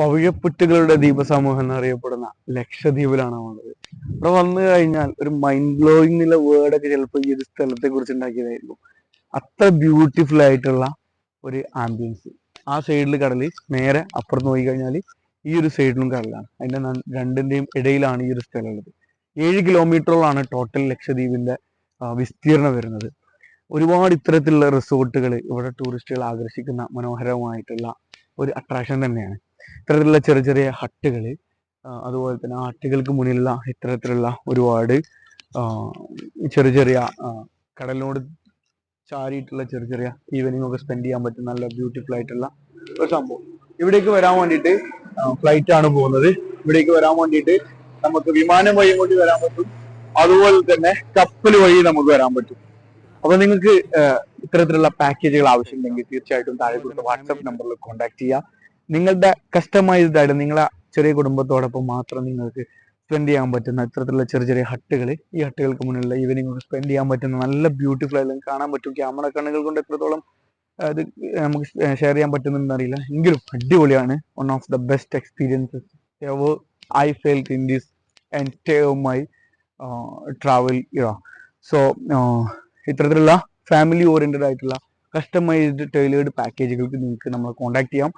പവിഴപ്പുറ്റുകളുടെ ദ്വീപസമൂഹം എന്നറിയപ്പെടുന്ന ലക്ഷദ്വീപിലാണ് ഉള്ളത് ഇവിടെ വന്നു കഴിഞ്ഞാൽ ഒരു മൈൻഡ് ബ്ലോയിങ് എന്നുള്ള വേർഡൊക്കെ ചിലപ്പോൾ ഈ ഒരു സ്ഥലത്തെ കുറിച്ച് ഉണ്ടാക്കിയതായിരിക്കും. അത്ര ബ്യൂട്ടിഫുൾ ആയിട്ടുള്ള ഒരു ആംബിയൻസ് ആ സൈഡിൽ കടൽ നേരെ അപ്പുറത്ത് നോക്കി കഴിഞ്ഞാൽ ഈ ഒരു സൈഡിലും കടലാണ്. അതിന്റെ രണ്ടിന്റെയും ഇടയിലാണ് ഈ ഒരു സ്ഥലം ഉള്ളത് ഏഴ് കിലോമീറ്ററോളാണ് ടോട്ടൽ ലക്ഷദ്വീപിന്റെ വിസ്തീർണം വരുന്നത്. ഒരുപാട് ഇത്തരത്തിലുള്ള റിസോർട്ടുകൾ ഇവിടെ ടൂറിസ്റ്റുകൾ ആകർഷിക്കുന്ന മനോഹരമായിട്ടുള്ള ഒരു അട്രാക്ഷൻ തന്നെയാണ്. ഇത്തരത്തിലുള്ള ചെറിയ ചെറിയ ഹട്ടുകൾ അതുപോലെ തന്നെ ആ ഹട്ടുകൾക്ക് മുന്നിലുള്ള ഇത്തരത്തിലുള്ള ഒരുപാട് ചെറിയ ചെറിയ കടലിനോട് ചാരിയിട്ടുള്ള ചെറിയ ചെറിയ ഈവനിങ് ഒക്കെ സ്പെൻഡ് ചെയ്യാൻ പറ്റും നല്ല ബ്യൂട്ടിഫുൾ ആയിട്ടുള്ള ഒരു സംഭവം. ഇവിടേക്ക് വരാൻ വേണ്ടിയിട്ട് ഫ്ലൈറ്റ് ആണ് പോകുന്നത്. ഇവിടേക്ക് വരാൻ വേണ്ടിയിട്ട് നമുക്ക് വിമാനം വഴി കൊണ്ട് വരാൻ പറ്റും. അതുപോലെ തന്നെ കപ്പൽ വഴി നമുക്ക് വരാൻ പറ്റും. അപ്പൊ നിങ്ങൾക്ക് ഇത്തരത്തിലുള്ള പാക്കേജുകൾ ആവശ്യമുണ്ടെങ്കിൽ തീർച്ചയായിട്ടും താഴെ കൊടുത്ത വാട്സാപ്പ് നമ്പറിൽ കോൺടാക്ട് ചെയ്യുക നിങ്ങളുടെ ആയിട്ട് നിങ്ങളെ ചെറിയ കുടുംബത്തോടൊപ്പം മാത്രം നിങ്ങൾക്ക് സ്പെൻഡ് ചെയ്യാൻ പറ്റുന്ന ഇത്തരത്തിലുള്ള ചെറിയ ചെറിയ ഹട്ടുകൾ. ഈ ഹട്ടുകൾക്ക് മുന്നിലുള്ള ഈവനിങ് സ്പെൻഡ് ചെയ്യാൻ പറ്റുന്ന നല്ല ബ്യൂട്ടിഫുൾ ആയാലും കാണാൻ പറ്റും ക്യാമറ കണ്ണുകൾ കൊണ്ട് എത്രത്തോളം അത് നമുക്ക് ഷെയർ ചെയ്യാൻ പറ്റുന്നുണ്ടെന്ന് അറിയില്ല. എങ്കിലും അടിപൊളിയാണ്. One of the best experiences ever I fell in this entire my travel era so ഇത്തരത്തിലുള്ള ഫാമിലി ഓറിയന്റഡ് ആയിട്ടുള്ള കസ്റ്റമൈസ്ഡ് ടൈലേർഡ് പാക്കേജുകൾക്ക് നിങ്ങൾക്ക് നമ്മളെ കോൺടാക്ട് ചെയ്യാം.